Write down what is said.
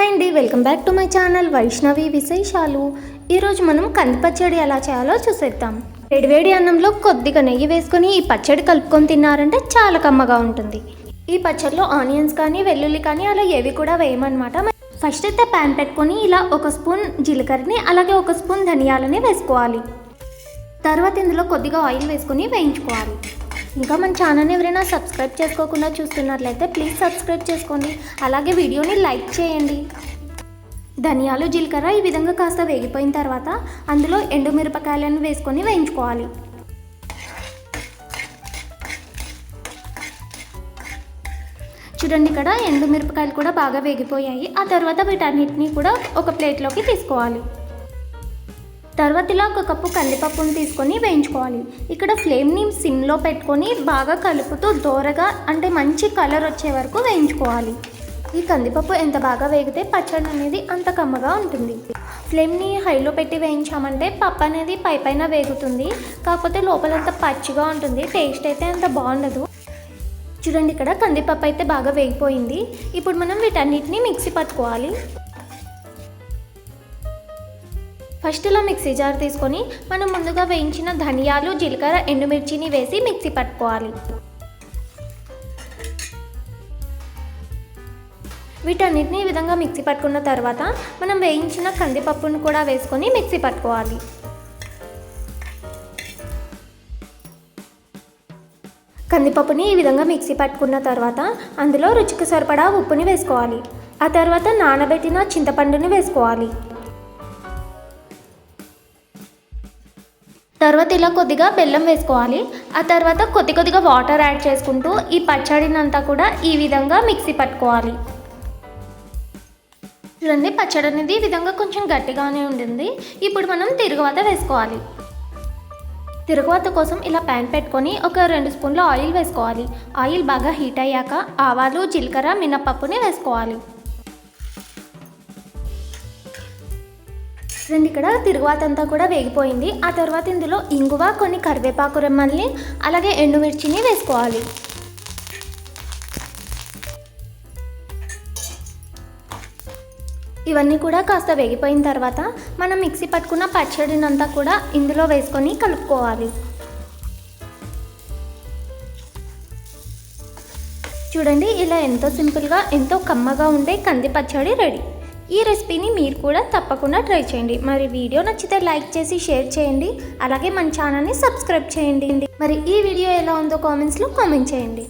Hi అండి welcome back to my channel Vaishnavi విశేషాలు. ఈరోజు మనం కంది పచ్చడి ఎలా చేయాలో చూసేద్దాం. వేడివేడి అన్నంలో కొద్దిగా నెయ్యి వేసుకొని ఈ పచ్చడి కలుపుకొని తిన్నారంటే చాలా కమ్మగా ఉంటుంది. ఈ పచ్చడిలో ఆనియన్స్ కానీ వెల్లుల్లి కానీ అలా ఏవి కూడా వేయమన్నమాట. ఫస్ట్ అయితే ప్యాన్ పెట్టుకొని ఇలా ఒక స్పూన్ జీలకర్రని అలాగే ఒక స్పూన్ ధనియాలని వేసుకోవాలి. తర్వాత ఇందులో కొద్దిగా ఆయిల్ వేసుకొని వేయించుకోవాలి. ఇంకా మన ఛానల్ని ఎవరైనా సబ్స్క్రైబ్ చేసుకోకుండా చూస్తున్నట్లయితే ప్లీజ్ సబ్స్క్రైబ్ చేసుకోండి. అలాగే వీడియోని లైక్ చేయండి. ధనియాలు జీలకర్ర ఈ విధంగా కాస్త వేగిపోయిన తర్వాత అందులో ఎండుమిరపకాయలను వేసుకొని వేయించుకోవాలి. చూడండి ఇక్కడ ఎండుమిరపకాయలు కూడా బాగా వేగిపోయాయి. ఆ తర్వాత వీటన్నిటిని కూడా ఒక ప్లేట్లోకి తీసుకోవాలి. తర్వాత ఇలా ఒక కప్పు కందిపప్పును తీసుకొని వేయించుకోవాలి. ఇక్కడ ఫ్లేమ్ని సిమ్లో పెట్టుకొని బాగా కలుపుతూ దోరగా అంటే మంచి కలర్ వచ్చే వరకు వేయించుకోవాలి. ఈ కందిపప్పు ఎంత బాగా వేగితే పచ్చడి అనేది అంత కమ్మగా ఉంటుంది. ఫ్లేమ్ని హైలో పెట్టి వేయించామంటే పప్పు అనేది పై పైన వేగుతుంది. కాకపోతే లోపలంతా పచ్చిగా ఉంటుంది. టేస్ట్ అయితే అంత బాగుండదు. చూడండి ఇక్కడ కందిపప్పు అయితే బాగా వేగిపోయింది. ఇప్పుడు మనం వీటన్నిటిని మిక్సీ పట్టుకోవాలి. ఫస్ట్ ఇలా మిక్సీ జార్ తీసుకొని మనం ముందుగా వేయించిన ధనియాలు జీలకర్ర ఎండుమిర్చిని వేసి మిక్సీ పట్టుకోవాలి. వీటన్నిటిని ఈ విధంగా మిక్సీ పట్టుకున్న తర్వాత మనం వేయించిన కందిపప్పును కూడా వేసుకొని మిక్సీ పట్టుకోవాలి. కందిపప్పుని ఈ విధంగా మిక్సీ పట్టుకున్న తర్వాత అందులో రుచికి సరిపడా ఉప్పుని వేసుకోవాలి. ఆ తర్వాత నానబెట్టిన చింతపండుని వేసుకోవాలి. తర్వాత ఇలా కొద్దిగా బెల్లం వేసుకోవాలి. ఆ తర్వాత కొద్ది కొద్దిగా వాటర్ యాడ్ చేసుకుంటూ ఈ పచ్చడినంతా కూడా ఈ విధంగా మిక్సీ పట్టుకోవాలి. చూడండి పచ్చడి అనేది ఈ విధంగా కొంచెం గట్టిగానే ఉంటుంది ఇప్పుడు మనం తిరుగువాత వేసుకోవాలి. తిరుగువాత కోసం ఇలా ప్యాన్ పెట్టుకొని ఒక రెండు స్పూన్ల ఆయిల్ వేసుకోవాలి. ఆయిల్ బాగా హీట్ అయ్యాక ఆవాలు జీలకర్ర మినపప్పుని వేసుకోవాలి. రెండు ఇక్కడ తిరుగువాత అంతా కూడా వేగిపోయింది. ఆ తర్వాత ఇందులో ఇంగువ కొన్ని కరివేపాకు రెమ్మల్ని అలాగే ఎండుమిర్చిని వేసుకోవాలి. ఇవన్నీ కూడా కాస్త వేగిపోయిన తర్వాత మనం మిక్సీ పట్టుకున్న పచ్చడినంతా కూడా ఇందులో వేసుకొని కలుపుకోవాలి. చూడండి ఇలా ఎంతో సింపుల్గా ఎంతో కమ్మగా ఉండే కంది పచ్చడి రెడీ. ఈ రెసిపీని మీరు కూడా తప్పకుండా ట్రై చేయండి. మరి వీడియో నచ్చితే లైక్ చేసి షేర్ చేయండి. అలాగే మన ఛానల్ని సబ్స్క్రైబ్ చేయండి. మరి ఈ వీడియో ఎలా ఉందో కామెంట్స్లో కామెంట్ చేయండి.